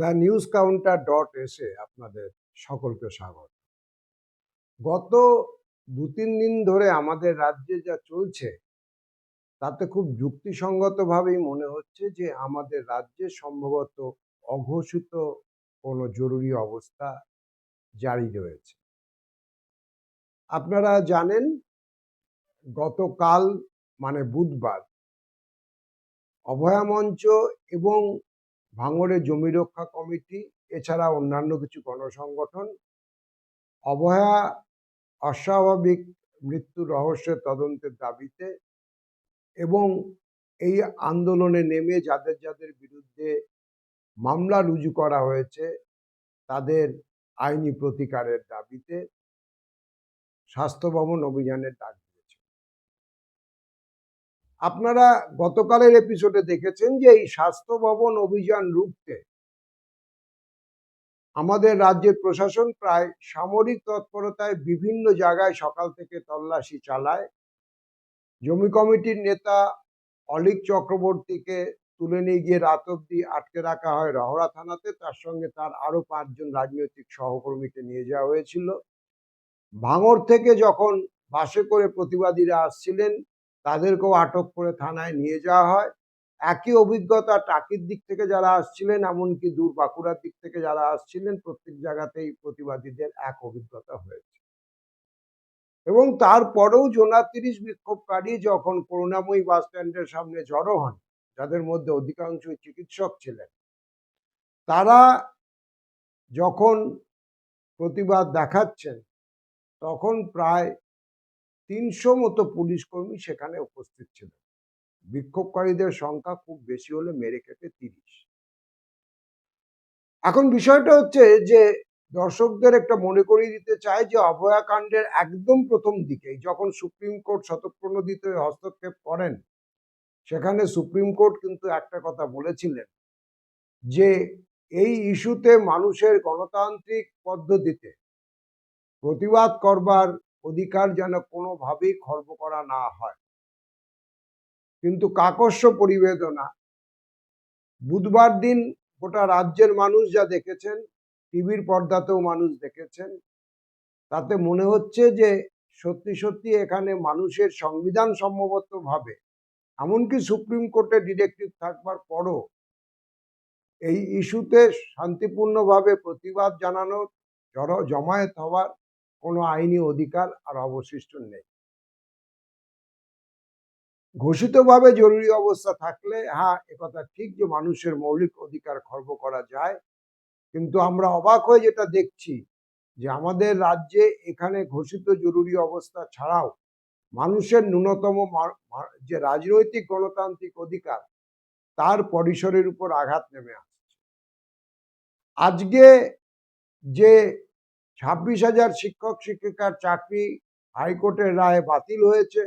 The news counter dot এসে আপনাদের সকলকে স্বাগত। গত দু তিন দিন ধরে আমাদের রাজ্যে যা চলছে, তাতে খুব যুক্তিসঙ্গতভাবেই মনে হচ্ছে যে আমাদের রাজ্যে সম্ভবত অঘোষিত কোনো জরুরি অবস্থা জারি রয়েছে। আপনারা জানেন, গতকাল মানে বুধবার, অভয়া মঞ্চ এবং ভাঙড়ের জমি রক্ষা কমিটি, এছাড়া অন্যান্য কিছু গণসংগঠন। অভয়া অস্বাভাবিক মৃত্যুর রহস্যের তদন্তের দাবিতে এবং এই আন্দোলনে নেমে যাদের যাদের বিরুদ্ধে মামলা রুজু করা হয়েছে, তাদের আইনি প্রতিকারের দাবিতে স্বাস্থ্য ভবন অভিযানের ডাক আপনারা গতকালের এপিসোডে দেখেছেন যে এই স্বাস্থ্য ভবন অভিযান রুখতে আমাদের রাজ্যের প্রশাসন প্রায় সামরিক তৎপরতায় বিভিন্ন জায়গায় সকাল থেকে তল্লাশি চালায়। জমি কমিটির নেতা অলিক চক্রবর্তীকে তুলে নিয়ে গিয়ে রাত অব্দি আটকে রাখা হয় রহরা থানাতে। তার সঙ্গে তার আরও পাঁচজন রাজনৈতিক সহকর্মীকে নিয়ে যাওয়া হয়েছিল। ভাঙর থেকে যখন বাসে করে প্রতিবাদীরা আসছিলেন তাদেরকেও আটক করে থানায় নিয়ে যাওয়া হয়। একই অভিজ্ঞতা টাকির দিক থেকে যারা আসছিলেন, এমনকি দূর বাঁকুড়ার দিক থেকে যারা আসছিলেন, প্রত্যেক জায়গাতেই প্রতিবাদীদের এক অভিজ্ঞতা হয়েছে। এবং তারপরেও জোনা তিরিশ বিক্ষোভকারী যখন করুণাময়ী বাস স্ট্যান্ডের সামনে জড়ো হন, যাদের মধ্যে অধিকাংশই চিকিৎসক ছিলেন, তারা যখন প্রতিবাদ দেখাচ্ছেন, তখন প্রায় তিনশো মতো পুলিশ কর্মী সেখানে উপস্থিত ছিলেন বিক্ষোভকারীদের সংখ্যা খুব বেশি হলে মেরে কেটে তিরিশ। এখন বিষয়টা হচ্ছে যে, দর্শকদের একটা মনে করিয়ে দিতে চাই যে অভয়াকাণ্ডের একদম প্রথম দিকেই যখন সুপ্রিম কোর্ট শতপ্রণোদিত হস্তক্ষেপ করেন, সেখানে সুপ্রিম কোর্ট কিন্তু একটা কথা বলেছিলেন যে, এই ইস্যুতে মানুষের গণতান্ত্রিক পদ্ধতিতে প্রতিবাদ করবার অধিকার যেন কোনোভাবেই খর্ব করা না হয়। কিন্তু কাকস্য পরিবেদনা, বুধবার দিন গোটা রাজ্যের মানুষ যা দেখেছেন, টিভির পর্দাতেও মানুষ দেখেছেন, তাতে মনে হচ্ছে যে সত্যি সত্যি এখানে মানুষের সংবিধান সম্মতভাবে এমনকি সুপ্রিম কোর্টে ডিরেক্টিভ থাকবার পরও এই ইস্যুতে শান্তিপূর্ণভাবে প্রতিবাদ জানানোর, জড়, জমায়েত হওয়ার কোনো আইনি অধিকার আর অবশিষ্ট নেই। ঘোষিতভাবে জরুরি অবস্থা থাকলে হ্যাঁ একথা ঠিক যে মানুষের মৌলিক অধিকার খর্ব করা যায়, কিন্তু আমরা অবাক হয়ে যেটা দেখছি যে আমাদের রাজ্যে এখানে ঘোষিত জরুরি অবস্থা ছাড়াও মানুষের ন্যূনতম যে রাজনৈতিক গণতান্ত্রিক অধিকার, তার পরিসরের উপর আঘাত নেমে আসছে। আজকে যে ছাব্বিশ হাজার শিক্ষক, শিক্ষিকার চাকরি হাইকোর্টের রায়ে বাতিল হয়েছে।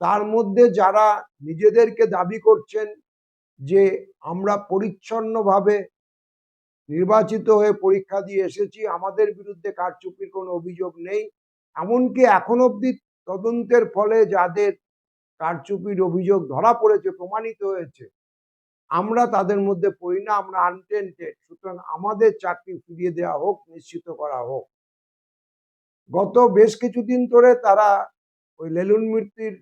তার মধ্যে যারা নিজেদেরকে দাবি করছেন যে আমরা পরিচ্ছন্নভাবে নির্বাচিত হয়ে পরীক্ষা দিয়ে এসেছি, আমাদের বিরুদ্ধে কারচুপির কোনো অভিযোগ নেই। এমনকি এখন অবধি তদন্তের ফলে যাদের কারচুপির অভিযোগ ধরা পড়েছে, প্রমাণিত হয়েছে আমরা তাদের মধ্যে পড়ি না, আমরা আনটেন্টেড সুতরাং আমাদের চাকরি ফিরিয়ে দেওয়া হোক, নিশ্চিত করা হোক। গত বেশ কিছুদিন ধরে তারা ওই লেলুন মূর্তির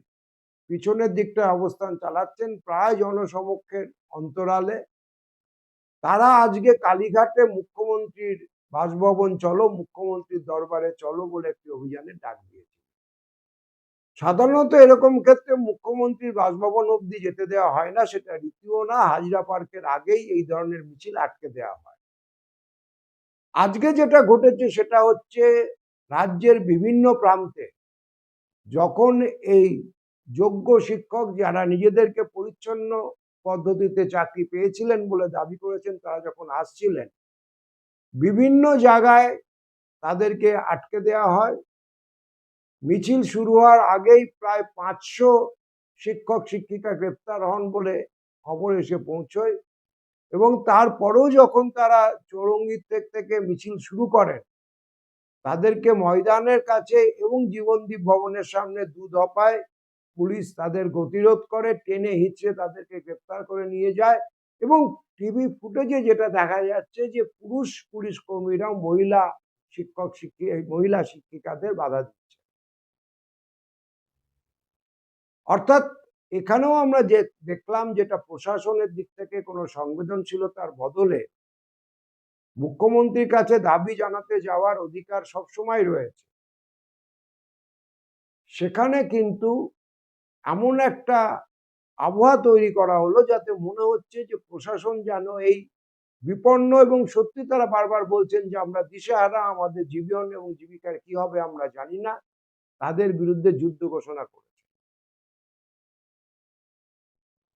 পিছনের দিকটা অবস্থান চালাচ্ছেন, প্রায় জনসমক্ষের অন্তরালে। তারা আজকে কালীঘাটে মুখ্যমন্ত্রীর বাসভবন চলো, মুখ্যমন্ত্রীর দরবারে চলো বলে একটি অভিযানের ডাক দিয়েছে। সাধারণত এরকম ক্ষেত্রে মুখ্যমন্ত্রীর বাসভবন অবধি যেতে দেওয়া হয় না, সেটা রীতিও না, হাজরা পার্কের আগেই এই ধরনের মিছিল আটকে দেওয়া হয়। আজকে যেটা ঘটেছে সেটা হচ্ছে রাজ্যের বিভিন্ন প্রান্তে যখন এই যোগ্য শিক্ষক যারা নিজেদেরকে পরিচ্ছন্ন পদ্ধতিতে চাকরি পেয়েছিলেন বলে দাবি করেছেন, তারা যখন আসছিলেন, বিভিন্ন জায়গায় তাদেরকে আটকে দেওয়া হয়। মিছিল শুরু হওয়ার আগেই প্রায় পাঁচশো শিক্ষক, শিক্ষিকা গ্রেপ্তার হন বলে খবর এসে পৌঁছয় এবং তারপরেও যখন তারা চৌরঙ্গীর থেকে মিছিল শুরু করেন, তাদেরকে ময়দানের কাছে এবং জীবনদীপ ভবনের সামনে দু দফায় পুলিশ তাদের গতিরোধ করে, টেনে হিচড়ে তাদেরকে গ্রেপ্তার করে নিয়ে যায় এবং টিভি ফুটেজে যেটা দেখা যাচ্ছে যে পুরুষ পুলিশ কর্মীরা মহিলা শিক্ষক, শিক্ষি, মহিলা শিক্ষিকাদের বাধা দিচ্ছে। অর্থাৎ এখানেও আমরা যে দেখলাম যেটা প্রশাসনের দিক থেকে কোনো সংবেদনশীলতার বদলে মুখ্যমন্ত্রীর কাছে দাবি জানাতে যাওয়ার অধিকার সবসময় রয়েছে। সেখানে কিন্তু এমন একটা আবহাওয়া তৈরি করা হলো যাতে মনে হচ্ছে যে প্রশাসন যেন এই বিপন্ন এবং সত্যি তারা বারবার বলছেন যে আমরা দিশেহারা, আমাদের জীবন এবং জীবিকার কি হবে আমরা জানি না। তাদের বিরুদ্ধে যুদ্ধ ঘোষণা করেছে।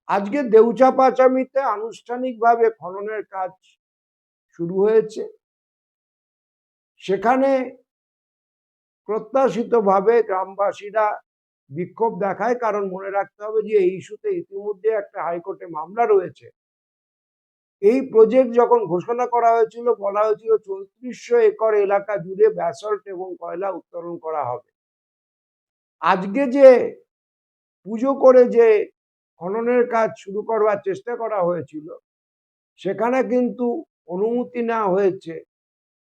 আজকে দেউচা পাচামিতে আনুষ্ঠানিকভাবে খননের কাজ শুরু হয়েছে। সেখানে প্রত্যাশিতভাবে গ্রামবাসীরা বিক্ষোভ দেখায়, কারণ মনে রাখতে হবে যে এই ইস্যুতে ইতিমধ্যে একটা হাইকোর্টে মামলা রয়েছে। এই প্রজেক্ট যখন ঘোষণা করা হয়েছিল, বলা হয়েছিল চৌত্রিশশো একর এলাকা জুড়ে ব্যাসল্ট এবং কয়লা উত্তোলন করা হবে। আজকে যে পুজো করে যে খননের কাজ শুরু করবার চেষ্টা করা হয়েছিল। সেখানে কিন্তু অনুমতি নেওয়া হয়েছে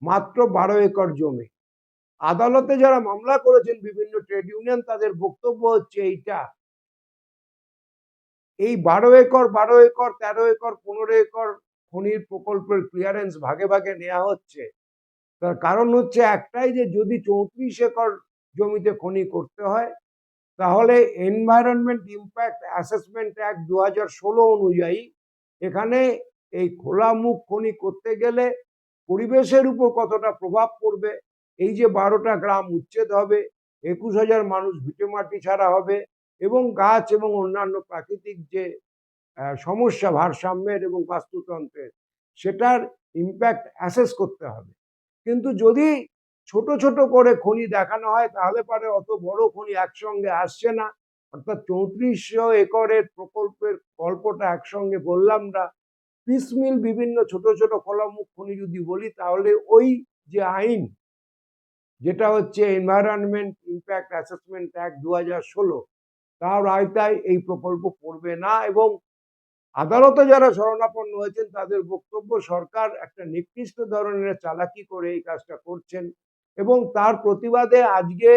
মাত্র বারো একর জমি। আদালতে যারা মামলা করেছেন বিভিন্ন ট্রেড ইউনিয়ন, তাদের বক্তব্য হচ্ছে এইটা। এই বারো একর বারো একর, তেরো একর, পনেরো একর খনির প্রকল্পের ক্লিয়ারেন্স ভাগে ভাগে নেওয়া হচ্ছে। তার কারণ হচ্ছে একটাই যে যদি চৌত্রিশ একর জমিতে খনি করতে হয় তাহলে এনভায়রনমেন্ট ইম্প্যাক্ট অ্যাসেসমেন্ট অ্যাক্ট দু হাজার ষোলো অনুযায়ী এখানে এই খোলা মুখ খনি করতে গেলে পরিবেশের উপর কতটা প্রভাব পড়বে? এই যে বারোটা গ্রাম উচ্ছেদ হবে, একুশ হাজার মানুষ ভিটেমাটি ছাড়া হবে এবং গাছ এবং অন্যান্য প্রাকৃতিক যে সমস্যা ভারসাম্যের এবং বাস্তুতন্ত্রের, সেটার ইম্প্যাক্ট অ্যাসেস করতে হবে। কিন্তু যদি ছোট ছোট করে খনি দেখানো হয়, তাহলে পরে অত বড় খনি একসঙ্গে আসছে না। অর্থাৎ চৌত্রিশশো একরের প্রকল্পের গল্পটা একসঙ্গে বললাম না। পিসমিল বিভিন্ন ছোট ছোট খোলামুখ খনি যদি বলি, তাহলে ওই যে আইন, যেটা হচ্ছে এনভায়রনমেন্ট ইম্প্যাক্ট অ্যাসেসমেন্ট অ্যাক্ট দু হাজার ষোলো, তার আয়তায় এই প্রকল্প পড়বে না এবং আদালতে যারা শরণাপন্ন হয়েছেন, তাদের বক্তব্য সরকার একটা নিকৃষ্ট ধরনের চালাকি করে এই কাজটা করছেন। এবং তার প্রতিবাদে আজকে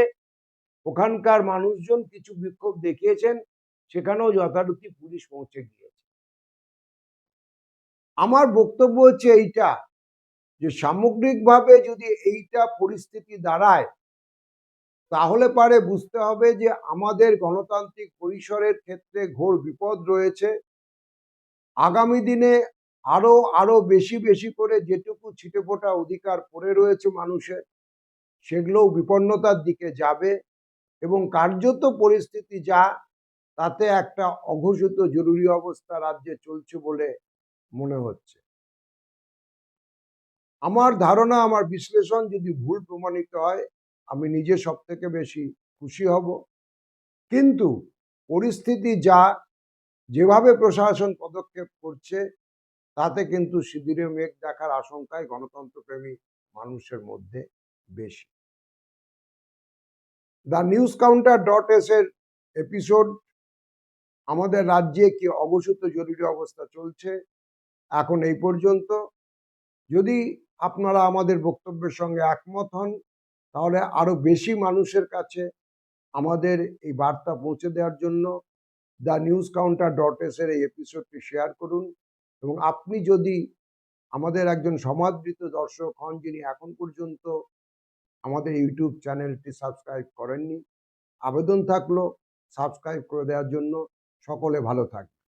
ওখানকার মানুষজন কিছু বিক্ষোভ দেখিয়েছেন, সেখানেও যথারীতি পুলিশ পৌঁছে গিয়েছে। আমার বক্তব্য হচ্ছে এইটা, যে সামগ্রিকভাবে যদি এইটা পরিস্থিতি দাঁড়ায়, তাহলে পারে বুঝতে হবে যে আমাদের গণতান্ত্রিক পরিসরের ক্ষেত্রে ঘোর বিপদ রয়েছে। আগামী দিনে আরও আরও বেশি বেশি করে যেটুকু ছিটেফোঁটা অধিকার পড়ে রয়েছে মানুষের সেগুলোও বিপন্নতার দিকে যাবে এবং কার্যত পরিস্থিতি যা, তাতে একটা অঘোষিত জরুরি অবস্থা রাজ্যে চলছে বলে মনে হচ্ছে। আমার ধারণা, আমার বিশ্লেষণ যদি ভুল প্রমাণিত হয়, আমি নিজে সব থেকে বেশি খুশি হব। কিন্তু পরিস্থিতি যা, যেভাবে প্রশাসন পদক্ষেপ করছে, তাতে কিন্তু শিবিরে মেঘ দেখার আশঙ্কায় গণতন্ত্রপ্রেমী মানুষের মধ্যে। বেশি। The news counter dot S এর এপিসোড, আমাদের রাজ্যে কি অঘোষিত জরুরি অবস্থা চলছে, এখন এই পর্যন্ত। যদি আপনারা আমাদের বক্তব্যের সঙ্গে একমত হন, তাহলে আরও বেশি মানুষের কাছে আমাদের এই বার্তা পৌঁছে দেওয়ার জন্য the news counter dot S এর এই এপিসোডটি শেয়ার করুন এবং আপনি যদি আমাদের একজন সমাদৃত দর্শক হন, যিনি এখন পর্যন্ত আমাদের ইউটিউব চ্যানেলটি সাবস্ক্রাইব করেননি। আবেদন থাকল সাবস্ক্রাইব করে দেওয়ার জন্য সকলে ভালো থাকবে